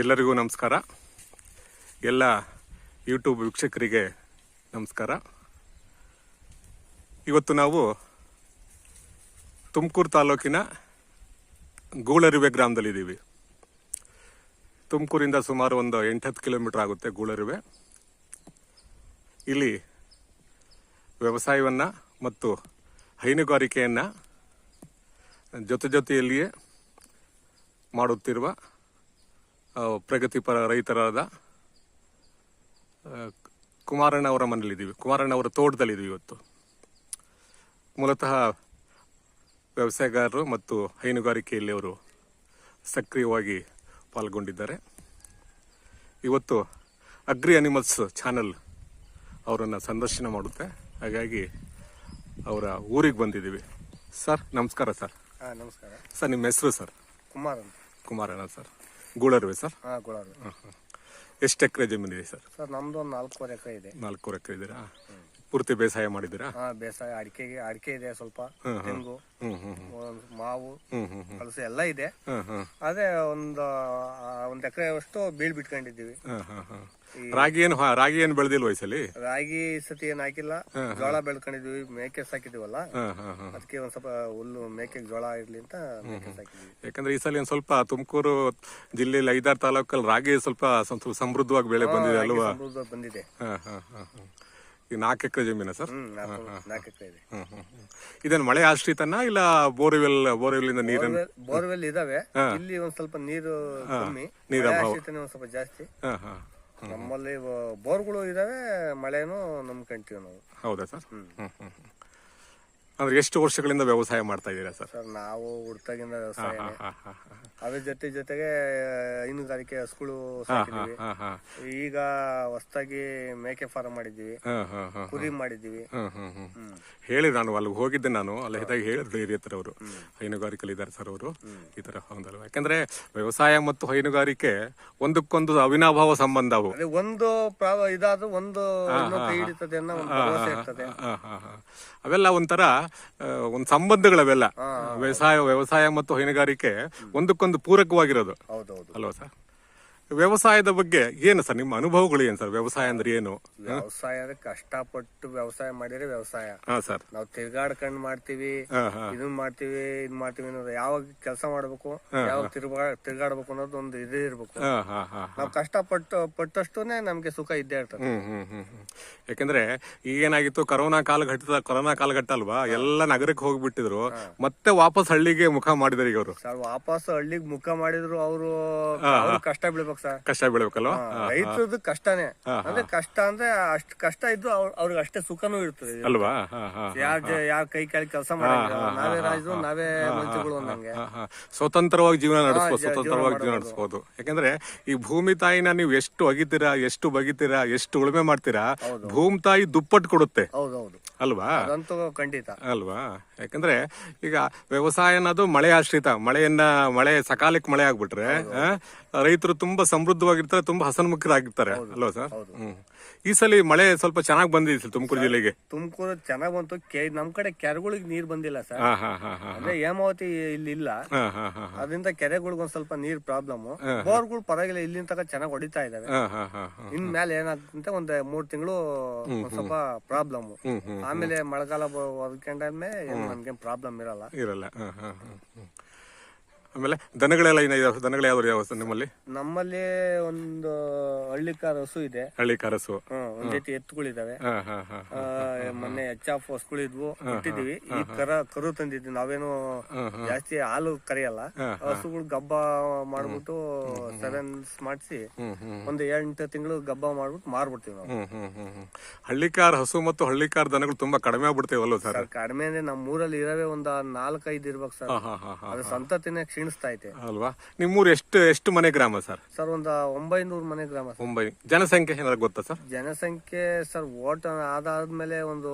ಎಲ್ಲರಿಗೂ ನಮಸ್ಕಾರ. ಎಲ್ಲ ಯೂಟ್ಯೂಬ್ ವೀಕ್ಷಕರಿಗೆ ನಮಸ್ಕಾರ. ಇವತ್ತು ನಾವು ತುಮಕೂರು ತಾಲೂಕಿನ ಗೂಳರಿವೆ ಗ್ರಾಮದಲ್ಲಿದ್ದೀವಿ. ತುಮಕೂರಿಂದ ಸುಮಾರು ಒಂದು ಎಂಟತ್ತು ಕಿಲೋಮೀಟರ್ ಆಗುತ್ತೆ ಗೂಳರಿವೆ. ಇಲ್ಲಿ ವ್ಯವಸಾಯವನ್ನು ಮತ್ತು ಹೈನುಗಾರಿಕೆಯನ್ನು ಜೊತೆ ಜೊತೆಯಲ್ಲಿಯೇ ಮಾಡುತ್ತಿರುವ ಪ್ರಗತಿಪರ ರೈತರಾದ ಕುಮಾರಣ್ಣ ಅವರ ಮನೇಲಿದ್ದೀವಿ ಕುಮಾರಣ್ಣ ಅವರ ತೋಟದಲ್ಲಿದ್ದೀವಿ ಇವತ್ತು. ಮೂಲತಃ ವ್ಯವಸಾಯಗಾರರು ಮತ್ತು ಹೈನುಗಾರಿಕೆಯಲ್ಲಿ ಅವರು ಸಕ್ರಿಯವಾಗಿ ಪಾಲ್ಗೊಂಡಿದ್ದಾರೆ. ಇವತ್ತು ಅಗ್ರಿ ಅನಿಮಲ್ಸ್ ಚಾನಲ್ ಅವರನ್ನು ಸಂದರ್ಶನ ಮಾಡುತ್ತೆ. ಹಾಗಾಗಿ ಅವರ ಊರಿಗೆ ಬಂದಿದ್ದೀವಿ. ಸರ್ ನಮಸ್ಕಾರ ಸರ್. ಹಾಂ ನಮಸ್ಕಾರ. ಸರ್ ನಿಮ್ಮ ಹೆಸರು ಸರ್? ಕುಮಾರಣ್ಣ. ಕುಮಾರಣ್ಣ ಸರ್. ಗೂಳರುವೆ ಸರ್? ಹಾಂ ಗುಳಾರು ಎಷ್ಟು ಎಕರೆ ಜಮೀನಿದೆ ಸರ್? ಸರ್ ನಮ್ದು ಒಂದು ನಾಲ್ಕೂವರೆ ಎಕರೆ ಇದೆ. ನಾಲ್ಕೂವರೆ ಎಕರೆ ಇದ್ದೀರಾ? ಪೂರ್ತಿ ಬೇಸಾಯ ಮಾಡಿದ್ದೀರಾ? ಹಾ ಬೇಸಾಯ ಅಡಿಕೆಗೆ ಅಡಿಕೆ ಇದೆ ಸ್ವಲ್ಪ ತೆಂಗು ಹ್ಮ್ ಹ್ಮ್ ಒಂದ್ ಮಾವು ಹ್ಮ್ ಹ್ಮ್ ಹ್ಮ್. ಕಲಸು ಎಲ್ಲ ಇದೆ. ಹ್ಮ್ ಹ್ಮ್. ಅದೇ ಒಂದು ಆ, ಒಂದು ಎಕರೆ ಅಷ್ಟು ಬೀಳ್ ಬಿಟ್ಕೊಂಡಿದ್ದೀವಿ. ಹ್ಮ್ ಹ್ಮ್ ಹ್ಮ್. ರಾಗಿ ಏನು ರಾಗಿ ಏನು ಬೆಳೆದಿಲ್ಲ ವಯಸ್ಸಲ್ಲಿ ರಾಗಿ ಈ ಸತಿ ಏನ್ ಹಾಕಿಲ್ಲ. ಜೋಳ ಬೆಳ್ಕೊಂಡಿದ್ವಿ ಮೇಕೆ ಸಾಕಿದೀವಲ್ಲ ಹ್ಮ್ ಹ್ಮ್ ಹ್ಮ್. ಅದಕ್ಕೆ ಒಂದ್ ಸ್ವಲ್ಪ ಹುಲ್ಲು ಮೇಕೆ ಜೋಳ ಇರ್ಲಿ ಅಂತ ಮೇಕೆ ಸಾಕಿದ್ವಿ ಯಾಕಂದ್ರೆ ಈ ಸಲ ಒಂದು ಸ್ವಲ್ಪ ತುಮಕೂರು ಜಿಲ್ಲೆಯಲ್ಲಿ ಐದಾರು ತಾಲೂಕಲ್ಲಿ ರಾಗಿ ಸ್ವಲ್ಪ ಸ್ವಲ್ಪ ಸಮೃದ್ಧವಾಗಿ ಬೆಳೆ ಬಂದಿದೆ ಅಲ್ವಾ? ಸಮೃದ್ಧ ಬಂದಿದೆ. ಹಾ ಹಾ ಹಾ ಹಾ ಈ ನಾಲ್ಕು ಎಕರೆ ಜಮೀನ ಸರ್? ಹ್ಮ್ ನಾಲ್ಕು ನಾಲ್ಕು ಎಕರೆ ಇದೆ. ಹ್ಮ್ ಹ್ಮ್ ಹ್ಮ್. ಇದೇನು ಮಳೆ ಆಶ್ರಿತನ ಇಲ್ಲ ಬೋರ್ವೆಲ್ ಬೋರ್ವೆಲ್ ಇಂದ ನೀರನ್ನು ಬೋರ್ವೆಲ್ ಇದಾವೆ. ಇಲ್ಲಿ ಒಂದ್ ಸ್ವಲ್ಪ ನೀರು ಕಮ್ಮಿ. ನೀರ ಮಳೆ ಆಶ್ರಿತನೇ ಒಂದ್ ಸ್ವಲ್ಪ ಜಾಸ್ತಿ. ಹಾ ಹಾ ನಮ್ಮಲ್ಲಿ ಬೋರ್ಗಳು ಇದಾವೆ ಮಳೆನೂ ನಂಬ್ಕೊಂತೀವಿ ನಾವು. ಹೌದಾ ಸರ್? ಹ್ಮ್ ಹ್ಮ್ ಹ್ಮ್. ಅಂದ್ರೆ ಎಷ್ಟು ವರ್ಷಗಳಿಂದ ವ್ಯವಸಾಯ ಮಾಡ್ತಾ ಇದ್ದೀರಾ ಸರ್? ಸರ್ ನಾವು ಹುಡ್ತಾಗಿಂದ ವ್ಯವಸಾಯ ಅದ್ರ ಜೊತೆ ಜೊತೆಗೆ ಹೈನುಗಾರಿಕೆ ಹಸುಗಳು ಸಾಕಿದೀವಿ. ಹಾ ಹಾ. ಈಗ ಹೊಸದಾಗಿ ಮೇಕೆ ಫಾರ್ಮ್ ಮಾಡಿದೀವಿ ಹಾ ಹಾ ಹಾ ಕುರಿ ಹ್ಮ್. ಹೇಳಿ ನಾನು ಅಲ್ಲಿಗೆ ಹೋಗಿದ್ದೆ ನಾನು. ಅಲ್ಲಿ ಇದಾಗ ಹೇಳಿದ್ರು ಹಿರಿಯ ಹತ್ರ ಅವರು ಹೈನುಗಾರಿಕೆಯಲ್ಲಿ ಇದ್ದಾರೆ ಸರ್ ಅವರು. ಈ ತರ ಹೌದಲ್ವ ಯಾಕಂದ್ರೆ ವ್ಯವಸಾಯ ಮತ್ತು ಹೈನುಗಾರಿಕೆ ಒಂದಕ್ಕೊಂದು ಅವಿನಾಭಾವ ಸಂಬಂಧ ಅವು. ಅದೇ ಒಂದು ಪ್ರಾವ ಇದಾದ್ರೂ ಒಂದು ಇನ್ನೊಂದು ಹಿಡಿತದೆ ಅನ್ನೋ ಒಂದು ಭರವಸೆ ಇರ್ತದೆ. ಹಾ, ಹಾ, ಹಾ. ಅವೆಲ್ಲ ಒಂಥರ ಒಂದ್ ಸಂಬಂಧಗಳವೆಲ್ಲ ವ್ಯವಸಾಯ ವ್ಯವಸಾಯ ಮತ್ತು ಹೈನುಗಾರಿಕೆ ಒಂದಕ್ಕೊಂದು ಪೂರಕವಾಗಿರೋದು. ಅಲ್ವಾ ಸರ್? ವ್ಯವಸಾಯದ ಬಗ್ಗೆ ಏನು ಸರ್? ನಿಮ್ಮ ಅನುಭವಗಳು ಏನು ಸರ್? ವ್ಯವಸಾಯ ಅಂದ್ರೆ ಏನು? ವ್ಯವಸಾಯ ಅಂದ್ರೆ ಕಷ್ಟಪಟ್ಟು ವ್ಯವಸಾಯ ಮಾಡಿದ್ರೆ ವ್ಯವಸಾಯ. ಹಾ ಸರ್. ನಾವು ತಿರ್ಗಾಡ್ಕೊಂಡ್ ಮಾಡ್ತೀವಿ ಇದನ್ ಮಾಡ್ತೀವಿ ಇದ್ ಮಾಡ್ತೀವಿ ಅನ್ನೋದು ಯಾವಾಗ ಕೆಲಸ ಮಾಡ್ಬೇಕು ಯಾವಾಗ ತಿರ್ಗಾ ತಿರ್ಗಾಡ್ಬೇಕು ಅನ್ನೋದು ಒಂದು ಇದು ಇರ್ಬೇಕು. ಹಾ ಹಾ ಹಾ ನಾವು ಕಷ್ಟಪಟ್ಟು ಪಟ್ಟಷ್ಟುನೆ ನಮ್ಗೆ ಸುಖ ಇದ್ದೇ ಇರ್ತದೆ. ಹ್ಮ್ ಹ್ಮ್ ಹ್ಮ್ ಹ್ಮ್. ಯಾಕಂದ್ರೆ ಈಗೇನಾಗಿತ್ತು ಕೊರೋನಾ ಕಾಲಘಟ್ಟದ ಕೊರೋನಾ ಕಾಲಘಟ್ಟ ಅಲ್ವಾ? ಎಲ್ಲ ನಗರಕ್ಕೆ ಹೋಗ್ಬಿಟ್ಟಿದ್ರು. ಮತ್ತೆ ವಾಪಸ್ ಹಳ್ಳಿಗೆ ಮುಖ ಮಾಡಿದ್ರು ಈಗ ಅವರು. ಸರ್ ವಾಪಸ್ ಹಳ್ಳಿಗ್ ಮುಖ ಮಾಡಿದ್ರು ಅವರು ಕಷ್ಟ ಬೀಳ್ಬೇಕು ಸರ್ ಕಷ್ಟ ಬೀಳ್ಬೇಕಲ್ವಾ? ರೈತರದ್ದು ಕಷ್ಟನೇ. ಅಂದ್ರೆ ಕಷ್ಟ ಅಂದ್ರೆ ಅಷ್ಟ್ ಕಷ್ಟ ಇದ್ದು ಅವ್ರ್- ಅವ್ರಿಗೆ ಅಷ್ಟೇ ಸುಖನೂ ಇರ್ತದೆ. ಅಲ್ವಾ? ಯಾವ ಯಾವ ಯಾರ್ ಯಾರ್ ಕೈ ಕೆಳಗೆ ಕೆಲಸ ಮಾಡಿಲ್ಲ ನಾವೇ ರಾಜರು ನಾವೇ ಮಂತ್ರಿಗಳು ಅಂದಂಗೆ. ಸ್ವತಂತ್ರವಾಗಿ ಜೀವನ ನಡೆಸಬಹುದು ಸ್ವತಂತ್ರವಾಗಿ ಜೀವನ ನಡೆಸಬಹುದು ಯಾಕಂದ್ರೆ ಈ ಭೂಮಿ ತಾಯಿನ ನೀವು ಎಷ್ಟು ಅಗಿತೀರಾ ಎಷ್ಟು ಬಗಿತೀರಾ ಎಷ್ಟು ಉಳುಮೆ ಮಾಡ್ತೀರಾ ಭೂಮಿ ತಾಯಿ ದುಪ್ಪಟ್ಟು ಕೊಡುತ್ತೆ. ಅಲ್ವಾ? ಖಂಡಿತ. ಅಲ್ವಾ? ಯಾಕಂದ್ರೆ ಈಗ ವ್ಯವಸಾಯ ಅನ್ನೋದು ಮಳೆ ಆಶ್ರಿತ. ಮಳೆಯನ್ನ ಮಳೆ ಸಕಾಲಕ್ಕೆ ಮಳೆ ಆಗ್ಬಿಟ್ರೆ ರೈತರು ತುಂಬಾ ಸಮೃದ್ಧವಾಗಿರ್ತಾರೆ ತುಂಬಾ ಹಸನ್ಮುಖರಾಗಿರ್ತಾರೆ ಅಲ್ವಾ ಸರ್ ಹ್ಮ್ ಈ ಸಲ ಮಳೆ ಸ್ವಲ್ಪ ಚೆನ್ನಾಗಿ ಬಂದಿದೆ ಸರ್ ತುಮಕೂರು ಜಿಲ್ಲೆಗೆ ತುಮಕೂರು ಚೆನ್ನಾಗ್ ಬಂತು ಕೆ ನಮ್ ಕಡೆ ಕೆರೆಗಳಿಗೆ ನೀರ್ ಬಂದಿಲ್ಲ ಸರ್ ಹಾ ಹಾ ಹಾ ಹಾ ಅಂದ್ರೆ ಹೇಮಾವತಿ ಇಲ್ಲಿ ಇಲ್ಲ ಹಾ ಹಾ ಹಾ ಅದರಿಂದ ಕೆರೆಗಳಿಗೆ ಒಂದ್ ಸ್ವಲ್ಪ ನೀರ್ ಪ್ರಾಬ್ಲಮ್ ಬೋರ್ಗಳು ಪರವಾಗಿಲ್ಲ ಇಲ್ಲಿನ ತನಕ ಚೆನ್ನಾಗ್ ಹೊಡಿತಾ ಇದಾವೆ ಹಾ ಹಾ ಹಾ ಹಾ ಇನ್ ಮೇಲೆ ಏನಾಗ್ತಂತೆ ಒಂದ್ ಮೂರ್ ತಿಂಗಳು ಸ್ವಲ್ಪ ಪ್ರಾಬ್ಲಮ್ ಹ್ಮ್ ಆಮೇಲೆ ಮಳೆಗಾಲ ಏನ್ ನಮ್ಗೇನ್ ಪ್ರಾಬ್ಲಮ್ ಇರಲ್ಲ ಇರಲ್ಲ ಹಾ ಹಾ ಹಾ ಹ್ಮ್. ಆಮೇಲೆ ದನಗಳೆಲ್ಲ ಏನಿದಾವೆ ದನಗಳು ಯಾವ್ದು ಯಾವ ನಿಮ್ಮಲ್ಲಿ? ನಮ್ಮಲ್ಲಿ ಒಂದು ಹಳ್ಳಿಕಾರ ಹಸು ಇದೆ. ಹಳ್ಳಿ ಕರಸು. ಹ್ಮ್ ಒಂದ್ ರೀತಿ ಎತ್ತುಗಳಿದಾವೆ. ಹಾ ಹಾ ಹಾ ಆ, ಮೊನ್ನೆ ಎಚ್ ಆಫ್ ಹಸುಗಳಿದ್ವು ಇಟ್ಟಿದೀವಿ ಈ ಕರ ಕರು ತಂದಿದ್ವಿ ನಾವೇನು ಜಾಸ್ತಿ ಹಾಲು ಕರೆಯಲ್ಲ. ಹಸುಗಳು ಗಬ್ಬ ಮಾಡ್ಬಿಟ್ಟು ಸೆವೆನ್ಸ್ ಮಾಡಿಸಿ ಒಂದು ಎಂಟು ತಿಂಗಳು ಗಬ್ಬ ಮಾಡ್ಬಿಟ್ಟು ಮಾರ್ಬಿಡ್ತೀವಿ ನಾವು. ಹ್ಮ್ ಹ್ಮ್ ಹ್ಮ್ ಹ್ಮ್. ಹಳ್ಳಿಕಾರ್ ಹಸು ಮತ್ತು ಹಳ್ಳಿಕಾರ ದನಗಳು ತುಂಬಾ ಕಡಿಮೆ ಆಗ್ಬಿಡ್ತೇವಲ್ಲ ಸರ್? ಸರ್ ಕಡಿಮೆ ಅಂದ್ರೆ ನಮ್ಮ ಊರಲ್ಲಿ ಇರವೇ ಒಂದ್ ನಾಲ್ಕೈದು ಇರ್ಬೇಕು ಸರ್. ಹಾ ಹಾ ಹಾ ಹಾ ಅದು ಸಂತತಿನೇ ಕ್ಷೀಣಿಸ್ತಾ ಐತೆ ಅಲ್ವಾ? ನಿಮ್ಮೂರು ಎಷ್ಟು ಎಷ್ಟು ಮನೆ ಗ್ರಾಮ ಸರ್? ಸರ್ ಒಂದ್ ಒಂಬೈನೂರು ಮನೆ ಗ್ರಾಮ ಸರ್. ಮುಂಬೈ ಜನಸಂಖ್ಯೆ ಏನಾದ್ರು ಗೊತ್ತಾ ಸರ್? ಜನಸಂಖ್ಯೆ ಸರ್ ಓಟ್ ಅದಾದ್ಮೇಲೆ ಒಂದು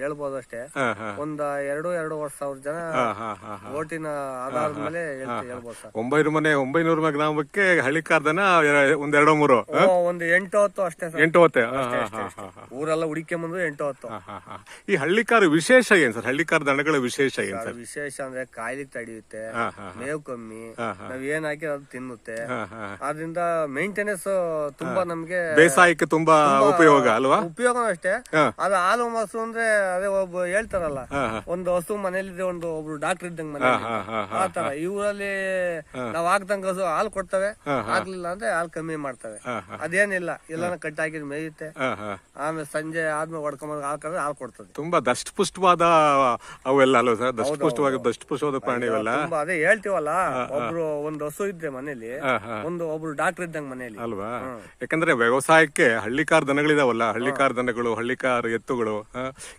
ಹೇಳ್ಬೋದು ಅಷ್ಟೇ. ಹಾ ಹಾ. ಒಂದ್ ಎರಡು ವರ್ಷ ಸಾವಿರ ಜನ ಹಾ ಹಾ ಓಟಿನ ಆಧಾರದ ಹೇಳ್ಬೋದು ಸರ್. ಒಂಬೈನೂರು ಮನೆ ಒಂಬೈನೂರು ಮನೆ ಗ್ರಾಮಕ್ಕೆ ಹಳ್ಳಿ ಕಾರ್ದನ ಒಂದ್ ಎರಡೋ ಮೂರು ಓ, ಒಂದು ಎಂಟು ಹತ್ತು ಅಷ್ಟೇ ಸರ್. ಎಂಟು ಹೊತ್ತೆ? ಹಾ ಹುಡುಕೆ ಹಾ ಹಾ ಹಾ ಊರೆಲ್ಲ ಹುಡುಕೊಂಬಂದು ಎಂಟು ಹತ್ತು. ಹಾ, ಹಾ, ಹಾ. ಈ ಹಳ್ಳಿಕಾರ ವಿಶೇಷ ಏನ್ ಸರ್? ಹಳ್ಳಿಕಾರ ದನಗಳ ವಿಶೇಷ ಏನ್ ಸರ್? ವಿಶೇಷ ಅಂದ್ರೆ ಕಾಯಿಲೆ ತಡೆಯುತ್ತೆ. ಹಾ ಹಾ. ಮೇವು ಕಮ್ಮಿ. ನಾವ್ ಏನ್ ಹಾಕಿ ಅದು ತಿನ್ನುತ್ತೆ. ಆದ್ರಿಂದ ಮೇಂಟೆನೆನ್ಸ್ ತುಂಬಾ ನಮ್ಗೆ ಬೇಸಾಯಕ್ಕೆ ತುಂಬಾ ಉಪಯೋಗ ಅಲ್ವಾ? ಉಪಯೋಗ ಅಷ್ಟೇ. ಅದ ಹಾಲು ಮೊಸರು ಅಂದ್ರೆ ಅದೇ ಒಬ್ಬ ಹೇಳ್ತಾರಲ್ಲ. ಒಂದು ಹಸು ಮನೇಲಿ ಒಂದು ಒಬ್ರು ಡಾಕ್ಟರ್ ಇದ್ದಂಗ ಮನೆ ಆತರ ಇವರಲ್ಲಿ ನಾವ್ ಹಾಕ್ದಂಗ ಹಸು ಹಾಲು ಕೊಡ್ತವೆ ಆಗ್ಲಿಲ್ಲ ಅಂದ್ರೆ ಹಾಲು ಕಮ್ಮಿ ಮಾಡ್ತವೆ. ಅದೇನಿಲ್ಲ ಎಲ್ಲಾನ ಕಟ್ ಹಾಕಿದ್ ಮೇಯುತ್ತೆ. ಆಮೇಲೆ ಸಂಜೆ ಆದ್ಮೇಲೆ ಹೊಡ್ಕೊಂಬಂದ್ ಹಾಲು ಕರೆದ್ರೆ ಹಾಲು ಕೊಡ್ತದೆ. ತುಂಬಾ ದಷ್ಟಪುಷ್ಟವಾದ ಅವೆಲ್ಲ ಅಲ್ವಾ ಸರ್? ದಷ್ಟಪುಷ್ಟವಾಗಿ ದಷ್ಟಪುಷ್ಟವಾದ ಪ್ರಾಣಿ ಇವೆಲ್ಲ ಅದೇ ಅದೇ ಹೇಳ್ತೀವಲ್ಲ ಒಬ್ರು ಒಂದು ಹಸು ಇದ್ರೆ ಮನೇಲಿ. ಒಂದು ಒಬ್ರು ಡಾಕ್ಟರ್ ಇದ್ದಂಗ ಮನೇಲಿ. ಅಲ್ವಾ? ಯಾಕಂದ್ರೆ ವ್ಯವಸಾಯಕ್ಕೆ ಹಳ್ಳಿಕಾರ್ ದನಗಳಿದಾವಲ್ಲ ಹಳ್ಳಿಕಾರ್ ದನಗಳು ಹಳ್ಳಿಕಾರ್ ಎತ್ತುಗಳು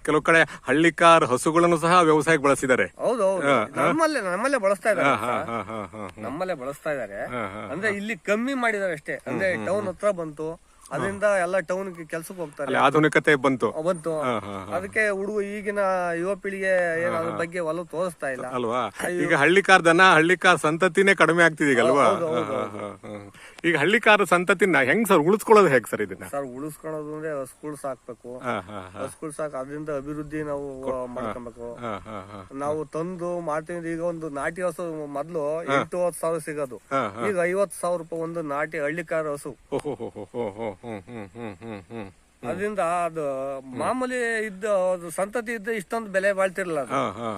ಕೆಲವು ಕಡೆ ಹಳ್ಳಿಕಾರ್ ಹಸುಗಳನ್ನು ಸಹ ವ್ಯವಸಾಯಕ್ಕೆ ಬಳಸಿದ್ದಾರೆ. ಹೌದು ನಮ್ಮಲ್ಲೇ ನಮ್ಮಲ್ಲೇ ಬಳಸ್ತಾ ಇದ್ದಾರೆ ಹಾ, ಹಾ, ಹಾ, ಹಾ, ನಮ್ಮಲ್ಲೇ ಬಳಸ್ತಾ ಇದ್ದಾರೆ. ಅಂದ್ರೆ ಇಲ್ಲಿ ಕಮ್ಮಿ ಮಾಡಿದಾರೆ ಅಷ್ಟೇ. ಅಂದ್ರೆ ಟೌನ್ ಹತ್ರ ಬಂತು ಅದರಿಂದ ಎಲ್ಲ ಟೌನ್ ಕೆಲ್ಸಕ್ಕೆ ಹೋಗ್ತಾರೆ. ಆಧುನಿಕತೆ ಬಂತು. ಬಂತು. ಅದಕ್ಕೆ ಹುಡುಗ ಈಗಿನ ಯುವ ಪೀಳಿಗೆ ಏನು ಅದ್ರ ಬಗ್ಗೆ ಒಲವು ತೋರಿಸ್ತಾ ಇಲ್ಲ. ಅಲ್ವಾ? ಈಗ ಹಳ್ಳಿಕಾರ್ ದನ ಹಳ್ಳಿಕಾರ್ ಸಂತತಿನೇ ಕಡಿಮೆ ಆಗ್ತಿದೆ ಈಗ ಅಲ್ವಾ. ಈಗ ಹಳ್ಳಿಕಾರ ಸಂತತಿನ ಹೆಂಗ್ ಸರ್ ಉಳಿಸ್ಕೊಳ್ಳೋದು ಹೇಗ್ ಸರ್ ಇದನ್ನ? ಸರ್ ಉಳಿಸ್ಕೊಳ್ಳೋದು ಅಂದ್ರೆ ಸ್ಕೂಲ್ ಸಾಕ್ಬೇಕು. ಸ್ಕೂಲ್. ಸಾಕ್ ಅದರಿಂದ ಅಭಿವೃದ್ಧಿ ನಾವು ಮಾಡ್ಕೊಬೇಕು. ನಾವು ತಂದು ಮಾಡ್ತೀವಿ ಈಗ ಒಂದು ನಾಟಿ ಹಸು ಮೊದ್ಲು ಎಂಟು ಹತ್ತು ಸಾವಿರ ಸಿಗೋದು. ಈಗ ಐವತ್ತು ಸಾವಿರ ರೂಪಾಯಿ ಒಂದು ನಾಟಿ ಹಳ್ಳಿಕಾರ ಹಸು. ಅದರಿಂದ ಅದು ಮಾಮೂಲಿ ಇದ್ದ ಸಂತತಿ ಇದ್ದ ಇಷ್ಟೊಂದು ಬೆಲೆ ಬಾಳ್ತಿರ್ಲಿಲ್ಲ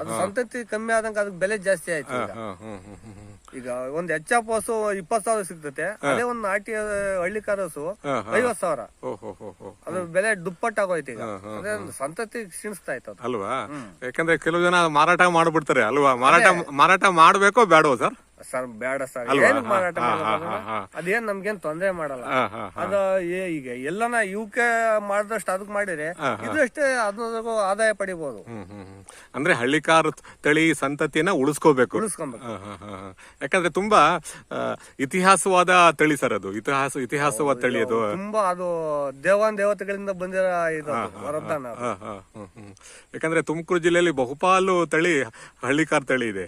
ಅದು. ಸಂತತಿ ಕಮ್ಮಿ ಆದಂಗ ಅದಕ್ಕೆ ಬೆಲೆ ಜಾಸ್ತಿ ಆಯ್ತು ಈಗ. ಒಂದ್ ಎಚ್ ಎಫ್ ಹಸು ಇಪ್ಪತ್ ಸಾವಿರ ಸಿಗ್ತೈತೆ. ಅದೇ ಒಂದ್ ನಾಟಿ ಹಳ್ಳಿ ಕಾರಸು. ಐವತ್ ಸಾವಿರ. ಅದ್ರ ಬೆಲೆ ದುಪ್ಪಟ್ಟಾಗೋಯ್ತು ಈಗ. ಅದೇ ಒಂದು ಸಂತತಿ ಕ್ಷೀಣಿಸ್ತಾ ಇತ್ತು ಅದು. ಅಲ್ವಾ? ಯಾಕಂದ್ರೆ ಕೆಲವು ಜನ ಮಾರಾಟ ಮಾಡ್ಬಿಡ್ತಾರೆ ಅಲ್ವಾ? ಮಾರಾಟ ಮಾರಾಟ ಮಾಡ್ಬೇಕೋ ಬೇಡವೋ ಸರ್? ಸರ್ ಬೇಡ ಸರ್. ಏನು ಮಾರಾಟ. ಅದೇನ್ ನಮ್ಗೇನ್ ತೊಂದ್ರೆ ಮಾಡಲ್ಲ. ಅದ ಈಗ ಎಲ್ಲನ ಇವಕ್ಕೆ ಮಾಡಿದಷ್ಟು ಅದಕ್ ಮಾಡಿದ್ರೆ ಇದು ಅಷ್ಟೇ ಆದಾಯ ಪಡಿಬಹುದು. ಅಂದ್ರೆ ಹಳ್ಳಿಕಾರ್ ತಳಿ ಸಂತತಿಯನ್ನ ಉಳಿಸ್ಕೋಬೇಕು. ಉಳಿಸ್ಕೊಬೇಕು. ಯಾಕಂದ್ರೆ ತುಂಬಾ ಇತಿಹಾಸವಾದ ತಳಿ ಸರ್ ಅದು. ಇತಿಹಾಸ ಇತಿಹಾಸವಾದ ತಳಿ ಅದು. ತುಂಬಾ ಅದು ದೇವಾನ್ ದೇವತೆಗಳಿಂದ ಬಂದಿರೋ ಇದು ವರದಾನ. ಯಾಕಂದ್ರೆ ತುಮಕೂರು ಜಿಲ್ಲೆಯಲ್ಲಿ ಬಹುಪಾಲು ತಳಿ ಹಳ್ಳಿಕಾರ್ ತಳಿ ಇದೆ?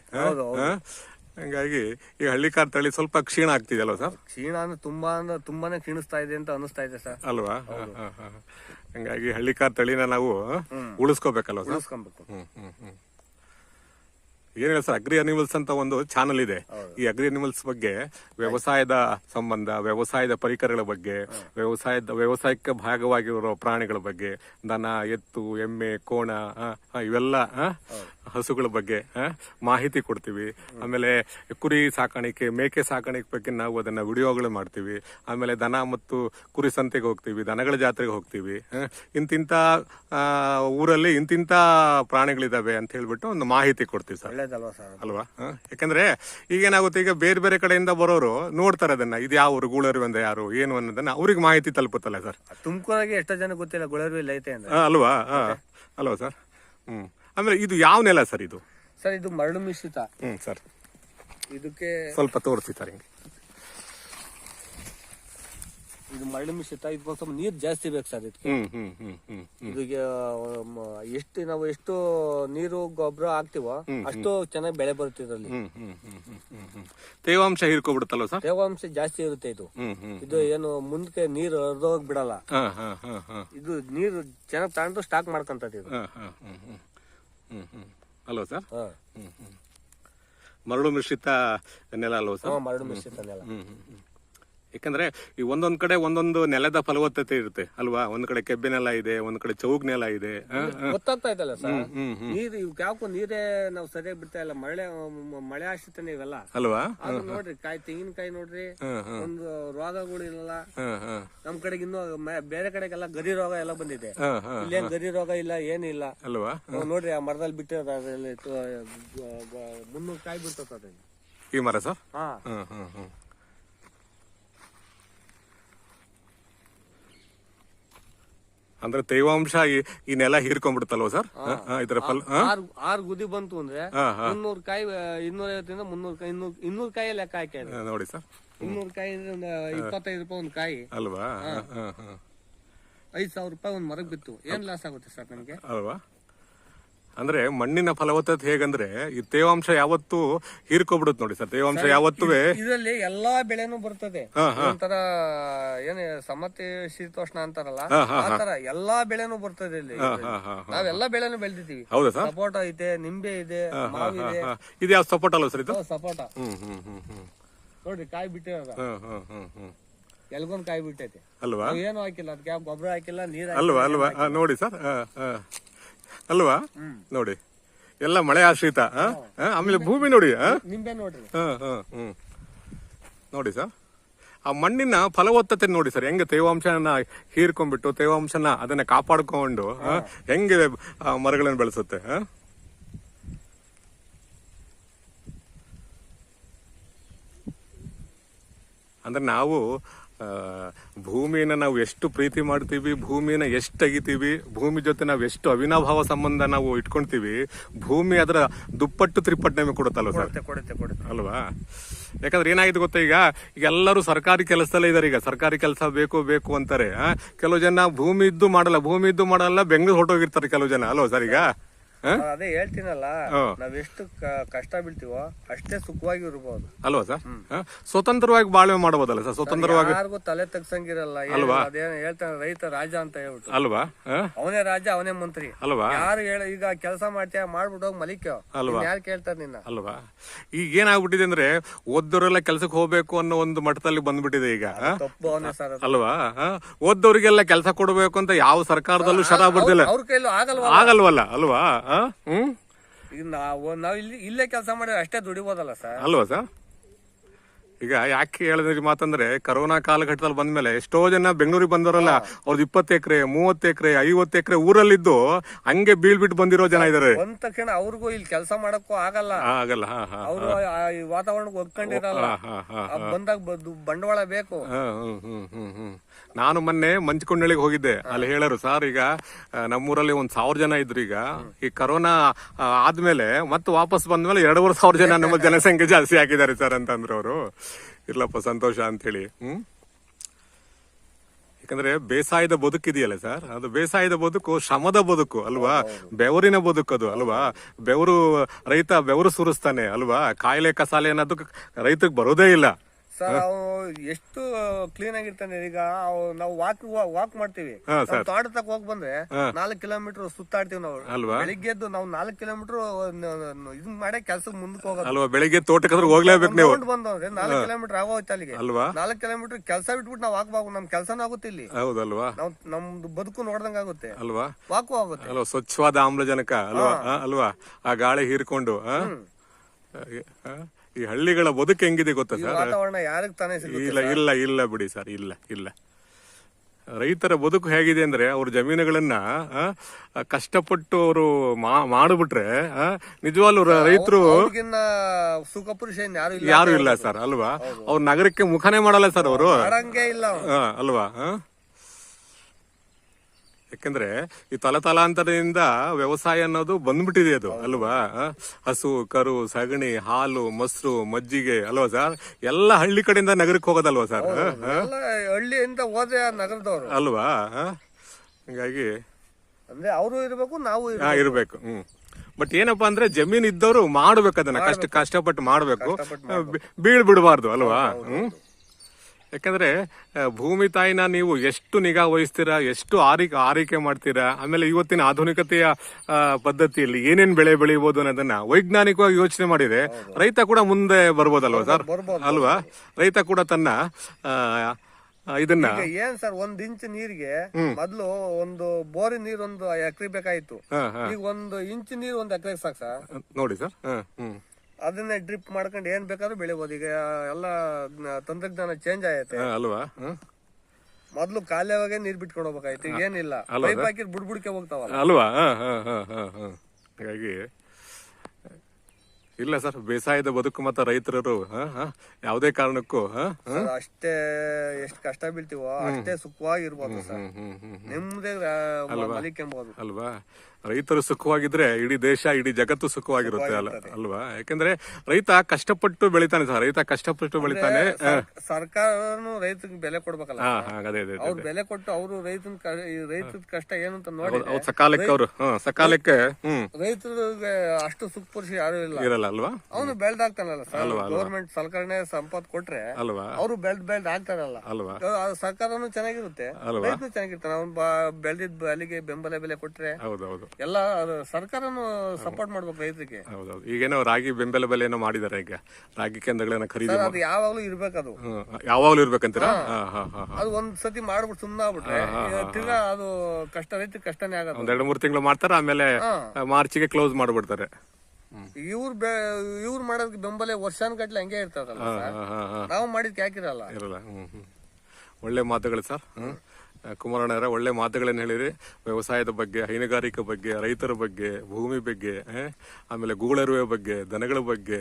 ಹಂಗಾಗಿ ಈ ಹಳ್ಳಿಕಾರ್ ತಳಿ ಸ್ವಲ್ಪ ಕ್ಷೀಣ ಆಗ್ತಿದೆಯಲ್ವ ಸರ್? ಕ್ಷೀಣ ಅಂದ್ರೆ ತುಂಬಾ ಅಂದ್ರೆ ತುಂಬಾನೇ ಕ್ಷೀಣಿಸ್ತಾ ಇದೆ ಅಂತ ಅನಿಸ್ತಾ ಇದೆ ಸರ್. ಅಲ್ವಾ? ಹಾ, ಹಾ, ಹಾ. ಹಂಗಾಗಿ ಹಳ್ಳಿಕಾರ್ ತಳಿನ ನಾವು ಉಳಿಸ್ಕೋಬೇಕಲ್ವಾ ಸರ್? ಉಳಿಸ್ಕೊಬೇಕು. ಹ್ಮ್ ಹ್ಮ್ ಹ್ಮ್. ಏನಿಲ್ಲ ಸರ್ ಅಗ್ರಿ ಅನಿಮಲ್ಸ್ ಅಂತ ಒಂದು ಚಾನಲ್ ಇದೆ. ಈ ಅಗ್ರಿ ಅನಿಮಲ್ಸ್ ಬಗ್ಗೆ ವ್ಯವಸಾಯದ ಸಂಬಂಧ ವ್ಯವಸಾಯದ ಪರಿಕರಗಳ ಬಗ್ಗೆ ವ್ಯವಸಾಯದ ವ್ಯವಸಾಯಕ್ಕೆ ಭಾಗವಾಗಿರೋ ಪ್ರಾಣಿಗಳ ಬಗ್ಗೆ ದನ ಎತ್ತು ಎಮ್ಮೆ ಕೋಣ ಇವೆಲ್ಲ ಹಸುಗಳ ಬಗ್ಗೆ ಮಾಹಿತಿ ಕೊಡ್ತೀವಿ. ಆಮೇಲೆ ಕುರಿ ಸಾಕಾಣಿಕೆ ಮೇಕೆ ಸಾಕಾಣಿಕೆ ಬಗ್ಗೆ ನಾವು ಅದನ್ನ ವಿಡಿಯೋಗಳು ಮಾಡ್ತೀವಿ. ಆಮೇಲೆ ದನ ಮತ್ತು ಕುರಿ ಸಂತೆಗೆ ಹೋಗ್ತೀವಿ ದನಗಳ ಜಾತ್ರೆಗೆ ಹೋಗ್ತೀವಿ ಇಂತಿಂತ ಆ, ಊರಲ್ಲಿ ಇಂತಿಂತ ಪ್ರಾಣಿಗಳಿದಾವೆ ಅಂತ ಹೇಳ್ಬಿಟ್ಟು ಒಂದು ಮಾಹಿತಿ ಕೊಡ್ತೀವಿ ಸರ್. ಒಳ್ಳೇದಲ್ವಾ ಸರ್ ಅಲ್ವಾ? ಹ? ಯಾಕಂದ್ರೆ ಈಗೇನಾಗುತ್ತೆ ಈಗ ಬೇರೆ ಬೇರೆ ಕಡೆಯಿಂದ ಬರೋರು ನೋಡ್ತಾರೆ ಅದನ್ನ ಇದು ಯಾವ ಊರು ಗೂಳರು ಅಂದ್ರೆ ಯಾರು ಏನು ಅನ್ನೋದನ್ನ ಅವ್ರಿಗೆ ಮಾಹಿತಿ ತಲುಪುತ್ತಲ್ಲ ಸರ್? ತುಮಕೂರಾಗೆ ಎಷ್ಟೋ ಜನ ಗೊತ್ತಿಲ್ಲ ಗುಳರ್ವಿ ಲೈತೆ ಐತೆ ಅಂದ್ರೆ. ಅಲ್ವಾ? ಅಲ್ವಾ ಸರ್? ಹ್ಮ್. ಅಂದ್ರೆ ಇದು ಯಾವ ನೆಲ ಸರ್ ಇದು? ಸರ್ ಇದು ಮರಳು ಮಿಶ್ರಿತ. ಹ್ಮ್ ಸರ್. ಇದಕ್ಕೆ ಸ್ವಲ್ಪ ತೋರಿಸಿ ಸರ್ ಹಿಂಗೆ. ಇದು ಮರಳು ಮಿಶ್ರಿತ ಇದಕ್ಕೆ ಸ್ವಲ್ಪ ನೀರ್ ಜಾಸ್ತಿ ಬೇಕು ಸರ್ ಇದಕ್ಕೆ ಹ್ಮ್ ಹ್ಮ್ ಹ್ಮ್ ಹ್ಮ್ ಹ್ಮ್ ಇದಕ್ಕೆ ಎಷ್ಟು ನಾವು ಎಷ್ಟು ನೀರು ಗೊಬ್ಬರ ಹಾಕ್ತಿವೋ ಅಷ್ಟು ಚೆನ್ನಾಗಿ ಬೆಳೆ ಬರುತ್ತೆ ಇದರಲ್ಲಿ ಹ್ಮ್ ಹ್ಮ್ ಹ್ಮ್ ಹ್ಮ್ ಹ್ಮ್ ಹ್ಮ್ ತೇವಾಂಶ ಹೀರ್ಕೊಬಿಡುತ್ತಲ್ವ ಸರ್ ತೇವಾಂಶ ಜಾಸ್ತಿ ಇರುತ್ತೆ ಇದು ಹ್ಮ್ ಹ್ಮ್ ಇದು ಏನು ಮುಂದಕ್ಕೆ ನೀರು ಹರಿದೋಗ್ ಬಿಡಲ್ಲ ಹಾ ಹಾ ಹಾ ಹಾ ಇದು ನೀರು ಚೆನ್ನಾಗಿ ತಗೊಂಡು ಸ್ಟಾಕ್ ಮಾಡ್ಕೊಂತದ ಇದು ಹಾ ಹಾ ಹ್ಮ್ ಹ್ಮ್ ಹ್ಮ್ ಹ್ಮ್ ಅಲ್ವಾ ಸರ್ ಹಾ. ಹ್ಮ್ ಹ್ಮ್ ಮರಳು ಮಿಶ್ರಿತ ನೆಲ ಅಲ್ವಾ ಸರ್ ಮರಳು ಮಿಶ್ರಿತ ನೆಲ ಹ್ಮ್ ಹ್ಮ್. ಯಾಕಂದ್ರೆ ಈ ಒಂದೊಂದ್ ಕಡೆ ಒಂದೊಂದು ನೆಲದ ಫಲವತ್ತತೆ ಇರುತ್ತೆ ಅಲ್ವಾ? ಒಂದ್ ಕಡೆ ಕೆಬ್ಬಿನೆಲ್ಲ ನೆಲ ಇದೆ ಒಂದ್ ಕಡೆ ಚೌಕ್ ನೆಲ ಇದೆ. ಗೊತ್ತಾಗ್ತಾ ಇದಲ್ಲ ಸರ್? ನೀರು ಇವಕ್ಕೆ ಯಾಕೋ ನೀರೇ ನಾವು ಸರಿಯಾಗಿ ಬಿಡ್ತಾ ಇಲ್ಲ ಮಳೆ ಮಳೆ ಆಶ್ರಿತನೇ ಇವೆಲ್ಲ. ಅಲ್ವಾ? ನೋಡ್ರಿ ಕಾಯಿ ತೆಂಗಿನಕಾಯಿ ನೋಡ್ರಿ ಒಂದು ರೋಗಗಳು ಇಲ್ಲ ಹ್ಮ್ ಹ್ಮ್ ನಮ್ ಕಡೆಗೆ ಇನ್ನು ಮ- ಬೇರೆ ಕಡೆಗೆಲ್ಲ ಗರಿ ರೋಗ ಎಲ್ಲ ಬಂದಿದೆ. ಇಲ್ಲೇನ್ ಗರಿ ರೋಗ ಇಲ್ಲ ಏನಿಲ್ಲ ಅಲ್ವಾ? ನಾವ್ ನೋಡ್ರಿ ಆ ಮರದಲ್ಲಿ ಬಿಟ್ಟಿರೋದು ಅದ್ರಲ್ಲಿ ಮುನ್ನೂರು ಕಾಯಿ ಬಿಡ್ತದೆ ಈ ಮರ ಸರ್? ಹಾ. ಹ್ಮ್ ಹ್ಮ್ ಹ್ಮ್ ಅಂದ್ರೆ ತೇವಾಂಶ ಈ- ಈ ನೆಲ ಹೀರ್ಕೊಂಡ್ಬಿಡುತ್ತಲ್ವ ಸರ್? ಇದರ ಫಲ ಆರು ಆರ್ ಆರ್ ಗುದಿ ಬಂತು ಅಂದ್ರೆ ಹಾ, ಹಾ. ಮುನ್ನೂರು ಕಾಯಿ ಇನ್ನೂರೈವತ್ತರಿಂದ ಮುನ್ನೂರು ಕಾಯಿ ಇನ್ನೂರು ಇನ್ನೂರು ಕಾಯಿ ಲೆಕ್ಕ ಹಾಕಿ. ನೋಡಿ ಸರ್. ಇನ್ನೂರು ಕಾಯಿ ಅಂದ್ರೆ ಒಂದು ಇಪ್ಪತ್ತೈದು ರೂಪಾಯಿ ಒಂದು ಕಾಯಿ. ಅಲ್ವಾ? ಹಾ, ಹಾ, ಹಾ. ಐದ್ ಸಾವಿರ ರೂಪಾಯಿ ಒಂದ್ ಮರಕ್ ಬಿತ್ತು. ಏನ್ ಲಾಸ್ ಆಗುತ್ತೆ ಸರ್ ನಮ್ಗೆ? ಅಲ್ವಾ? ಅಂದ್ರೆ ಮಣ್ಣಿನ ಫಲವತ್ತತೆ ಹೇಗಂದ್ರೆ ಈ ತೇವಾಂಶ ಯಾವತ್ತು ಹೀರ್ಕೊಬಿಡುತ್ತೆ ನೋಡಿ ಸರ್. ತೇವಾಂಶ ಯಾವತ್ತೂ ಇದರಲ್ಲಿ ಎಲ್ಲಾ ಬೆಳೆನೂ ಬರ್ತದೆ. ಒಂಥರ ಏನ್ ಸಮತೆ ಶೀತೋಷ್ಣ ಅಂತಾರಲ್ಲ ಆತರ ತರ ಎಲ್ಲಾ ಬೆಳೆನೂ ಬರ್ತದೆ ಇಲ್ಲಿ ನಾವೆಲ್ಲಾ ಬೆಳೆನೂ ಬೆಳೆದಿದ್ದೀವಿ. ಹೌದಾ ಸರ್? ಸಪೋಟ ಇದೆ ನಿಂಬೆ ಇದೆ ಇದೆ ಯಾವ ಸಪೋಟ ಅಲ್ಲ ಸರ್ ಇದು? ಸಪೋಟ. ಹ್ಮ್ ಹ್ಮ್ ಹ್ಮ್ ಹ್ಮ್. ನೋಡ್ರಿ ಕಾಯಿ ಬಿಟ್ಟಿರೋದ ಹ್ಮ್ ಎಲ್ಗೊಂದ್ ಕಾಯಿ ಬಿಟ್ಟೈತೆ. ಅಲ್ವಾ? ಏನು ಹಾಕಿಲ್ಲ ಅದಕ್ಕೆ ಗೊಬ್ಬರ ಹಾಕಿಲ್ಲ ನೀರ್ ಅಲ್ವಾ ಅಲ್ವಾ? ನೋಡಿ ಸರ್. ಅಲ್ವಾ? ನೋಡಿ. ಎಲ್ಲ ಮಳೆ ಆಶ್ರಿತ ಆಮೇಲೆ ಭೂಮಿ ನೋಡಿ? ನಿಂಬೆ ನೋಡ್ರಿ. ಹ, ಹ, ಹ್ಮ್. ನೋಡಿ ಸರ್. ಆ ಮಣ್ಣಿನ ಫಲವತ್ತತೆ ನೋಡಿ ಸರ್. ಹೆಂಗೆ ತೇವಾಂಶನ ಹೀರ್ಕೊಂಡ್ಬಿಟ್ಟು ತೇವಾಂಶನ ಅದನ್ನ ಕಾಪಾಡ್ಕೊಂಡು ಹೆಂಗ ಮರಗಳನ್ನು ಬೆಳೆಸುತ್ತೆ? ಅಂದ್ರೆ ನಾವು ಭೂಮಿನ ನಾವು ಎಷ್ಟು ಪ್ರೀತಿ ಮಾಡ್ತೀವಿ ಭೂಮಿನ ಎಷ್ಟು ತೆಗಿತೀವಿ ಭೂಮಿ ಜೊತೆ ನಾವು ಎಷ್ಟು ಅವಿನಾಭಾವ ಸಂಬಂಧ ನಾವು ಇಟ್ಕೊಂತೀವಿ ಭೂಮಿ ಅದರ ದುಪ್ಪಟ್ಟು ತ್ರಿಪಟ್ಟು ನಮಗೆ ಕೊಡುತ್ತಲ್ವ ಸರ್? ಕೊಡುತ್ತೆ ಕೊಡುತ್ತೆ ಅಲ್ವಾ? ಯಾಕಂದ್ರೆ ಏನಾಗಿದೆ ಗೊತ್ತಾ ಈಗ? ಈಗ ಎಲ್ಲರೂ ಸರ್ಕಾರಿ ಕೆಲಸದಲ್ಲೇ ಇದಾರೆ ಈಗ. ಸರ್ಕಾರಿ ಕೆಲಸ ಬೇಕು ಬೇಕು ಅಂತಾರೆ ಕೆಲವು ಜನ ಭೂಮಿ ಇದ್ದು ಮಾಡಲ್ಲ ಭೂಮಿ ಇದ್ದು ಮಾಡಲ್ಲ ಬೆಂಗಳೂರು ಹೊರಟೋಗಿರ್ತಾರೆ ಕೆಲವು ಜನ. ಅಲ್ವಾ ಸರ್ ಈಗ? ಅದೇ ಹೇಳ್ತೀನಲ್ಲ ನಾವೆಷ್ಟು ನಾವ್ ಎಷ್ಟು ಕಷ್ಟ ಬೀಳ್ತೀವೋ ಅಷ್ಟೇ ಸುಖವಾಗಿ ಇರ್ಬೋದು. ಅಲ್ವಾ ಸರ್? ಸ್ವತಂತ್ರವಾಗಿ ಬಾಳ್ವೆ ಮಾಡಬಹುದಲ್ಲ ಸರ್? ಸ್ವತಂತ್ರವಾಗಿ ಯಾರಿಗೂ ತಲೆ ತಗ್ಸಂಗಿರಲ್ಲ ಅಲ್ವಾ? ಅದೇನು ಹೇಳ್ತಾನೆ ರೈತ ರಾಜ ಅಂತ ಹೇಳ್ಬಿಟ್ಟು. ಅಲ್ವಾ? ಅವನೇ ರಾಜ ಅವನೇ ಮಂತ್ರಿ. ಅಲ್ವಾ? ಯಾರು ಹೇಳ ಈಗ ಕೆಲಸ ಮಾಡ್ತೀಯ ಮಾಡ್ಬಿಟ್ಟು ಹೋಗಿ ಮಲಿಕ್ಯೋ ಅಲ್ವಾ? ಯಾರು ಕೇಳ್ತಾರೆ ನಿನ್ನ? ಅಲ್ವಾ? ಈಗ ಏನಾಗ್ಬಿಟ್ಟಿದೆ ಅಂದ್ರೆ ಓದ್ದವರೆಲ್ಲ ಕೆಲ್ಸಕ್ಕೆ ಹೋಗ್ಬೇಕು ಅನ್ನೋ ಒಂದು ಮಟ್ಟದಲ್ಲಿ ಬಂದ್ಬಿಟ್ಟಿದೆ ಈಗ ಆ? ತಪ್ಪು ಅವನೇ ಸರ್ ಅಲ್ವಾ? ಓದ್ದವರಿಗೆಲ್ಲ ಕೆಲಸ ಕೊಡಬೇಕು ಅಂತ ಯಾವ ಸರ್ಕಾರದಲ್ಲೂ ಶರ ಬರ್ದಿಲ್ಲ. ಅವ್ರ ಕೈಲೂ ಆಗಲ್ವಾ ಆಗಲ್ವಲ್ಲ ಅಲ್ವಾ? ಹ್ಮ್? ಈಗ ನಾವು ನಾವ್ ಇಲ್ಲಿ ಇಲ್ಲೇ ಕೆಲಸ ಮಾಡಿದ್ರೆ ಅಷ್ಟೇ ದುಡಿಬೋದಲ್ಲ ಸರ್. ಅಲ್ವಾ ಸರ್? ಈಗ ಯಾಕೆ ಹೇಳಿದ್ರಿ ಮಾತಂದ್ರೆ ಕರೋನಾ ಕಾಲಘಟ್ಟದಲ್ಲಿ ಬಂದ್ಮೇಲೆ ಎಷ್ಟೋ ಜನ ಬೆಂಗಳೂರಿಗೆ ಬಂದವರಲ್ಲ ಅವ್ರದ್ದು ಇಪ್ಪತ್ತು ಎಕರೆ ಮೂವತ್ತು ಎಕರೆ ಐವತ್ತು ಎಕರೆ ಊರಲ್ಲಿದ್ದು ಹಂಗೆ ಬೀಳ್ಬಿಟ್ಟು ಬಂದಿರೋ ಜನ ಇದಾರೆ. ಒಂದ್ ತಕ್ಷಣ ಅವ್ರಿಗೂ ಇಲ್ಲಿ ಕೆಲಸ ಮಾಡಕ್ಕೂ ಆಗಲ್ಲ. ಆಗಲ್ಲ. ಅವರು ವಾತಾವರಣಕ್ಕೆ ಒಗ್ಕೊಂಡಿರಲ್ಲ. ಬಂದಾಗ ಬಂಡವಾಳ ಬೇಕು. ನಾನು ಮೊನ್ನೆ ಮಂಚಕೊಂಡಳಿಗೆ ಹೋಗಿದ್ದೆ. ಅಲ್ಲಿ ಹೇಳರು ಸರ್ ಈಗ ನಮ್ಮೂರಲ್ಲಿ ಒಂದ್ ಸಾವಿರ ಜನ ಇದ್ರು ಈಗ. ಈ ಕರೋನಾ ಆದ್ಮೇಲೆ ಮತ್ತೆ ವಾಪಸ್ ಬಂದ್ಮೇಲೆ ಎರಡೂವರೆ ಸಾವಿರ ಜನ ನಮ್ಮ ಜನಸಂಖ್ಯೆ ಜಾಸ್ತಿ ಆಗಿದ್ದಾರೆ ಸರ್ ಅಂತಂದ್ರು ಅವರು. ಇರ್ಲಪ್ಪ ಸಂತೋಷ ಅಂತ ಹೇಳಿ ಹ್ಮ್? ಯಾಕಂದ್ರೆ ಬೇಸಾಯದ ಬದುಕಿದೆಯಲ್ಲ ಸರ್? ಅದು ಬೇಸಾಯದ ಬದುಕು ಶ್ರಮದ ಬದುಕು ಅಲ್ವಾ? ಬೆವರಿನ ಬದುಕು ಅದು ಅಲ್ವಾ? ಬೆವರು ರೈತ ಬೆವರು ಸುರಿಸ್ತಾನೆ ಅಲ್ವಾ? ಕಾಯಿಲೆ ಕಸಾಲೆ ಅನ್ನೋದು ರೈತಕ್ಕೆ ಬರೋದೇ ಇಲ್ಲ. ಸರ್ ಅವು ಎಷ್ಟು ಕ್ಲೀನ್ ಆಗಿರ್ತಾನೆ ಈಗ ಅವು ನಾವು ವಾಕ್ ವಾಕ್ ಮಾಡ್ತೀವಿ. ಹಾ, ತೋಟ ತಕ ಹೋಗ್ ಬಂದ್ರೆ ನಾಲ್ಕು ಕಿಲೋಮೀಟರ್ ಸುತ್ತಾಡ್ತೀವಿ ನಾವು. ಅಲ್ವಾ? ಬೆಳಿಗ್ಗೆದ್ದು ನಾವು ನಾಲ್ಕು ಕಿಲೋಮೀಟರ್ ಇದ್ ಮಾಡೇ ಕೆಲ್ಸಕ್ಕೆ ಮುಂದಕ್ಕೆ ಹೋಗೋದು. ಅಲ್ವಾ? ಬೆಳಿಗ್ಗೆ ತೋಟಕ್ಕೆ ಹೋಗ್ಲೇಬೇಕು ನೀವು. ಬಂದವ್ರೆ ನಾಲ್ಕು ಕಿಲೋಮೀಟರ್ ಆಗೋಯ್ತು ಅಲ್ಲಿಗೆ. ಅಲ್ವಾ? ನಾಲ್ಕು ಕಿಲೋಮೀಟರ್ ಕೆಲಸ ಬಿಟ್ಬಿಟ್ಟು ನಾವು ವಾಕ್ ನಮ್ ಕೆಲ್ಸನೂ ಆಗುತ್ತೆ ಇಲ್ಲಿ. ಹೌದಲ್ವಾ? ನಾವ್ ನಮ್ದು ಬದುಕು ನೋಡ್ದಂಗ ಆಗುತ್ತೆ. ಅಲ್ವಾ? ವಾಕು ಆಗುತ್ತೆ. ಅಲ್ವಾ? ಸ್ವಚ್ಛವಾದ ಆಮ್ಲಜನಕ ಅಲ್ವಾ? ಆ, ಅಲ್ವಾ? ಆ ಗಾಳಿ ಹೀರ್ಕೊಂಡು ಹ್ಮ್. ಆ? ಈ ಹಳ್ಳಿಗಳ ಬದುಕು ಹೆಂಗಿದೆ ಗೊತ್ತಾ ಈ ಸರ್? ವಾತಾವರಣ ಯಾರಿಗ್ ತಾನೇ ಸಿಗುತ್ತೆ ಇಲ್ಲ ಇಲ್ಲ ಇಲ್ಲ ಬಿಡಿ ಸರ್ ಇಲ್ಲ ಇಲ್ಲ. ರೈತರ ಬದುಕು ಹೇಗಿದೆ ಅಂದ್ರೆ ಅವ್ರ ಜಮೀನುಗಳನ್ನ ಆ, ಕಷ್ಟಪಟ್ಟು ಅವರು ಮಾಡಿಬಿಟ್ರೆ ನಿಜವಾಗ್ಲೂ ರೈತರು ಅವ್ರಿಗಿನ್ನ ಸುಖ ಪುರುಷ ಇನ್ ಯಾರು ಇಲ್ಲ ಯಾರು ಇಲ್ಲ ಸರ್ ಅಲ್ವಾ? ಅವ್ರ ನಗರಕ್ಕೆ ಮುಖನೇ ಮಾಡಲ್ಲ ಸರ್ ಅವರು. ಮಾಡಂಗೆ ಇಲ್ಲ ಅವ್ನು. ಅಲ್ವಾ ಆ? ಯಾಕಂದ್ರೆ ಈ ತಲತಲಾಂತರದಿಂದ ವ್ಯವಸಾಯ ಅನ್ನೋದು ಬಂದ್ಬಿಟ್ಟಿದೆ ಅದು ಅಲ್ವಾ? ಹಸು ಕರು ಸಗಣಿ ಹಾಲು ಮೊಸರು ಮಜ್ಜಿಗೆ ಅಲ್ವಾ ಸರ್? ಎಲ್ಲ ಹಳ್ಳಿ ಕಡೆಯಿಂದ ನಗರಕ್ಕೆ ಹೋಗೋದಲ್ವಾ ಸರ್? ಹಳ್ಳಿಯಿಂದ ಹೋದ್ರೆ ನಗರದವರು. ಅಲ್ವಾ? ಹಂಗಾಗಿ ಅಂದ್ರೆ ಅವರು ಇರಬೇಕು ನಾವು ಇರಬೇಕು. ಹ್ಮ್. ಬಟ್ ಏನಪ್ಪಾ ಅಂದ್ರೆ ಜಮೀನ್ ಇದ್ದವರು ಮಾಡ್ಬೇಕು ಅದನ್ನ ಕಷ್ಟ ಕಷ್ಟಪಟ್ಟು ಮಾಡ್ಬೇಕು. ಬೀಳ್ ಬಿಡಬಾರ್ದು ಅಲ್ವಾ? ಹ್ಮ್? ಯಾಕಂದ್ರೆ ಭೂಮಿ ತಾಯಿನ ನೀವು ಎಷ್ಟು ನಿಗಾ ವಹಿಸ್ತೀರಾ ಎಷ್ಟು ಆರಿಕೆ ಆರೈಕೆ ಮಾಡ್ತೀರಾ ಆಮೇಲೆ ಇವತ್ತಿನ ಆಧುನಿಕತೆಯ ಪದ್ಧತಿಯಲ್ಲಿ ಏನೇನ್ ಬೆಳೆ ಬೆಳಿಬಹುದು ಅನ್ನೋದನ್ನ ವೈಜ್ಞಾನಿಕವಾಗಿ ಯೋಚನೆ ಮಾಡಿದ್ರೆ ರೈತ ಕೂಡ ಮುಂದೆ ಬರ್ಬೋದಲ್ವಾ ಸರ್? ಬರ್ಬೋದು. ಅಲ್ವಾ? ರೈತ ಕೂಡ ತನ್ನ ಇದನ್ನ ಏನ್ ಸರ್ ಒಂದ್ ಇಂಚ್ ನೀರಿಗೆ ಮೊದ್ಲು ಒಂದು ಬೋರಿ ನೀರ್ ಒಂದು ಎಕರೆ ಬೇಕಾಯ್ತು. ಈಗ ಒಂದು ಇಂಚ್ ನೀರ್ ಒಂದ್ ಎಕರೆ ಸಾಕು ಸರ್. ನೋಡಿ ಸರ್ ಅದನ್ನೇ ಡ್ರಿಪ್ ಮಾಡ್ಕೊಂಡು ಏನ್ ಬೇಕಾದ್ರೂ ಬೆಳಿಬೋದು. ಈಗ ಎಲ್ಲ ಜ್ಞ- ತಂತ್ರಜ್ಞಾನ ಚೇಂಜ್ ಆಗೈತೆ ಅಲ್ವಾ? ಮೊದ್ಲು ಕಾಲುವೆಗೆ ನೀರ್ ಬಿಟ್ಕೊಂಡು ಹೋಗ್ಬೇಕಾಯ್ತು ಈಗ ಏನಿಲ್ಲ. ಪೈಪ್ ಹಾಕಿ ಬುಡ್ ಬುಡ್ಕೆ ಹೋಗ್ತಾವ ಅಲ್ವಾ. ಹಾಗಾಗಿ ಇಲ್ಲ ಸರ್ ಬೇಸಾಯದ ಬದುಕು ಮತ್ತ ರೈತರು ಹಾ ಹ, ಯಾವುದೇ ಕಾರಣಕ್ಕೂ ಅಷ್ಟೇ ಎಷ್ಟು ಕಷ್ಟ ಬೀಳ್ತೀವೋ ಅಷ್ಟೇ ಸುಖವಾಗಿರ್ಬೋದು ಸರ್. ನಿಮ್ದೇ ಅಲ್ವಾ? ರೈತರು ಸುಖವಾಗಿದ್ರೆ ಇಡೀ ದೇಶ ಇಡೀ ಜಗತ್ತು ಸುಖವಾಗಿರುತ್ತೆ ಅಲ್ಲ ಅಲ್ವಾ? ಯಾಕಂದ್ರೆ ರೈತ ಕಷ್ಟಪಟ್ಟು ಬೆಳಿತಾನೆ ಸರ್ ರೈತ ಕಷ್ಟಪಟ್ಟು ಬೆಳಿತಾನೆ ಸರ್ಕಾರನು ರೈತರಿಗೆ ಬೆಲೆ ಕೊಡ್ಬೇಕಲ್ಲ. ಅವ್ರು ಬೆಲೆ ಕೊಟ್ಟು ಅವರು ರೈತನ ರೈತದ ಕಷ್ಟ ಏನು ಅಂತ ನೋಡಿ ಸಕಾಲಕ್ಕೆ ಅವರು ಸಕಾಲಕ್ಕೆ ರೈತರಿಗೆ ಅಷ್ಟು ಸುಖಪಡಿಸಿ ಯಾರು ಇಲ್ಲ. ಇರಲ್ಲ ಅಲ್ವಾ? ಅವನು ಬೆಳ್ದಾಗ್ತಾನಲ್ಲ ಸರ್. ಗೌರ್ಮೆಂಟ್ ಸರ್ಕಾರನೇ ಸಂಪತ್ ಕೊಟ್ರೆ ಅಲ್ವಾ? ಅವರು ಬೆಳ್ದ್ ಬೆಳ್ದ್ ಆಗ್ತಾರಲ್ಲ. ಅಲ್ವಾ? ಸರ್ಕಾರನು ಚೆನ್ನಾಗಿರುತ್ತೆ. ಅಲ್ವಾ? ರೈತನು ಚೆನ್ನಾಗಿರ್ತಾನೆ. ಅವ್ನು ಬೆಳೆದಿದ್ ಅಲ್ಲಿಗೆ ಬೆಂಬಲ ಬೆಲೆ ಕೊಟ್ರೆ ಹೌದೌದು ಎಲ್ಲ ಸರ್ಕಾರ ಸರ್ಕಾರನು ಸಪೋರ್ಟ್ ಮಾಡ್ಬೇಕು ರೈತರಿಗೆ. ಹೌದೌದು. ಈಗೇನೋ ರಾಗಿ ಬೆಂಬಲ ಬೆಲೆ ಏನೋ ಮಾಡಿದ್ದಾರೆ ಈಗ. ರಾಗಿ ಕೇಂದ್ರಗಳನ್ನ ಖರೀದಿ ಅದು ಯಾವಾಗ್ಲೂ ಇರ್ಬೇಕದು. ಅದು ಯಾವಾಗ್ಲೂ ಇರ್ಬೇಕಂತೀರಾ. ಅದು ಒಂದ್ ಸತಿ ಮಾಡ್ಬಿಟ್ಟು ಸುಮ್ಮನೆ ಆಗ್ಬಿಟ್ರೆ ತಿರ್ಗಾ ಅದು ಕಷ್ಟ ರೈತ ಕಷ್ಟನೇ ಆಗೋದು. ಒಂದ್ ಎರಡು ಮೂರು ತಿಂಗಳು ಮಾಡ್ತಾರ ಆಮೇಲೆ ಮಾರ್ಚ್ಗೆ ಕ್ಲೋಸ್ ಮಾಡ್ಬಿಡ್ತಾರೆ. ಇವ್ರು ಇವ್ರ ಮಾಡೋದಕ್ಕೆ ಬೆಂಬಲ ವರ್ಷಾನ್ಗಟ್ಲೆ ಹಂಗೆ ಇರ್ತದಲ್ಲ. ನಾವು ಮಾಡಿದ್ಕೆ ಯಾಕಿರಲ್ಲ. ಇರಲ್ಲ. ಒಳ್ಳೆ ಮಾತುಗಳು ಸರ್. ಕುಮಾರಣ್ಣರ ಒಳ್ಳೆ ಮಾತುಗಳನ್ನು ಹೇಳಿರಿ. ವ್ಯವಸಾಯದ ಬಗ್ಗೆ ಹೈನುಗಾರಿಕೆ ಬಗ್ಗೆ ರೈತರ ಬಗ್ಗೆ ಭೂಮಿ ಬಗ್ಗೆ ಆಮೇಲೆ ಗೂಳರುವೆ ಬಗ್ಗೆ ದನಗಳ ಬಗ್ಗೆ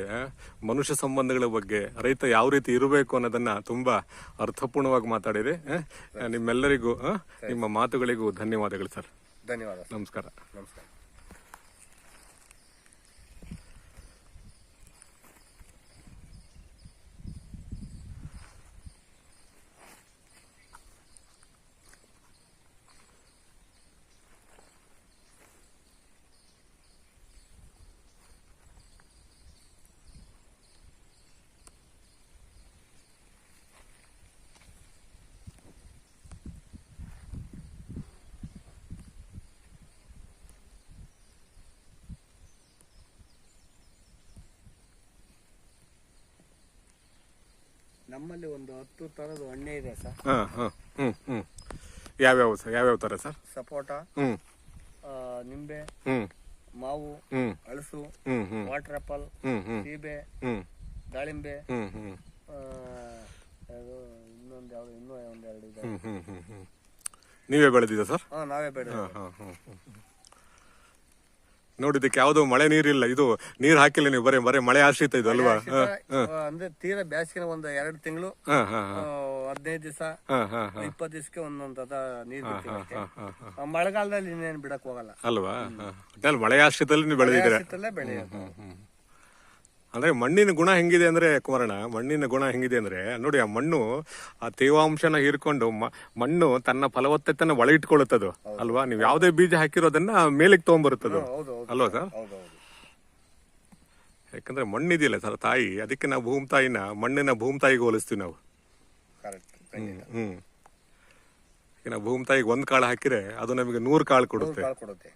ಮನುಷ್ಯ ಸಂಬಂಧಗಳ ಬಗ್ಗೆ ರೈತ ಯಾವ ರೀತಿ ಇರಬೇಕು ಅನ್ನೋದನ್ನ ತುಂಬಾ ಅರ್ಥಪೂರ್ಣವಾಗಿ ಮಾತಾಡಿರಿ. ನಿಮ್ಮೆಲ್ಲರಿಗೂ ನಿಮ್ಮ ಮಾತುಗಳಿಗೂ ಧನ್ಯವಾದಗಳು ಸರ್. ಧನ್ಯವಾದ ನಮಸ್ಕಾರ. ನಮಸ್ಕಾರ. ನಮ್ಮಲ್ಲಿ ಒಂದು ಹತ್ತು ತರದ ಹಣ್ಣೆ ಇದೆ ಸರ್. ಹಾಂ ಹಾಂ. ಹ್ಞೂ ಹ್ಞೂ ಯಾವ್ಯಾವ ಸರ್? ಯಾವ್ಯಾವ ತರ ಸರ್? ಸಪೋಟ ಹ್ಞೂ ಆ, ನಿಂಬೆ ಹ್ಞೂ ಮಾವು ಹಳಸು ವಾಟರ್ ಆಪಲ್ ಸೀಬೆ ಹ್ಞೂ ದಾಳಿಂಬೆ ಹ್ಞೂ ಹ್ಞೂ ಆ, ಅದು ಇನ್ನೊಂದು ಯಾವ್ದು ಇನ್ನೂ ಒಂದೆರಡು ಇದೆ. ಹ್ಞೂ ಹ್ಞೂ ಹ್ಞೂ ನೀವೇ ಬೆಳೆದಿದ್ದ ಸರ್? ಹಾಂ ನಾವೇ ಬೆಳೆದ ಹಾಂ ಹಾಂ ಹಾ, ಹಾ. ನೋಡಿದ್ದಕ್ಕೆ ಯಾವ್ದೋ ಮಳೆ ನೀರಿಲ್ಲ. ಇದು ನೀರ್ ಹಾಕಿಲ್ಲ ನೀವು ಬರೀ ಬರೀ ಮಳೆ ಆಶ್ರಿತ ಇದು ಅಲ್ವಾ? ಅಂದ್ರೆ ತೀರಾ ಬ್ಯಾಸಿಗೆ ಒಂದ್ ಎರಡ್ ತಿಂಗಳು ಹದಿನೈದು ದಿವಸ ಇಪ್ಪತ್ತು ದಿವಸಕ್ಕೆ ಒಂದೊಂದ್ ಅದ ನೀರ್ ಮಳೆಗಾಲದಲ್ಲಿ ಇನ್ನೇನ್ ಬಿಡಕ್ ಹೋಗಲ್ಲ. ಅಲ್ವಾ. ಮಳೆ ಆಶ್ರಿತದಲ್ಲಿ ನೀವು ಬೆಳೆದಿದ್ದೀರ? ಶೀತಲ್ಲೇ ಬೆಳೆಯೋದು. ಅಂದ್ರೆ ಮಣ್ಣಿನ ಗುಣ ಹೆಂಗಿದೆ ಅಂದ್ರೆ ಕುಮಾರಣ್ಣ ಮಣ್ಣಿನ ಗುಣ ಹೆಂಗಿದೆ ಅಂದ್ರೆ ನೋಡಿ ಆ ಮಣ್ಣು ಆ ತೇವಾಂಶನ ಹೀರ್ಕೊಂಡು ಮಣ್ಣು ತನ್ನ ಫಲವತ್ತತೆನ ಅದು ಅಲ್ವಾ? ನೀವು ಯಾವುದೇ ಬೀಜ ಹಾಕಿರೋದನ್ನ ಮೇಲಕ್ಕೆ ತಗೊಂಡ್ಬರುತ್ತದ ಅಲ್ವಾ ಸರ್? ಯಾಕಂದ್ರೆ ಮಣ್ಣಿದೆಯಲ್ಲ ಸರ್ ತಾಯಿ ಅದಕ್ಕೆ ನಾವು ಭೂಮಿ ತಾಯಿನ ಮಣ್ಣಿನ ಭೂಮಿ ತಾಯಿಗೆ ಹೋಲಿಸ್ತೀವಿ ನಾವು. ಹ್ಮ್ ನಾವು ಭೂಮಿ ತಾಯಿಗೆ ಒಂದ್ ಕಾಳು ಹಾಕಿದ್ರೆ ಅದು ನಮಗೆ ನೂರು ಕಾಳು ಕೊಡುತ್ತೆ. ಕಾಳು ಕೊಡುತ್ತೆ.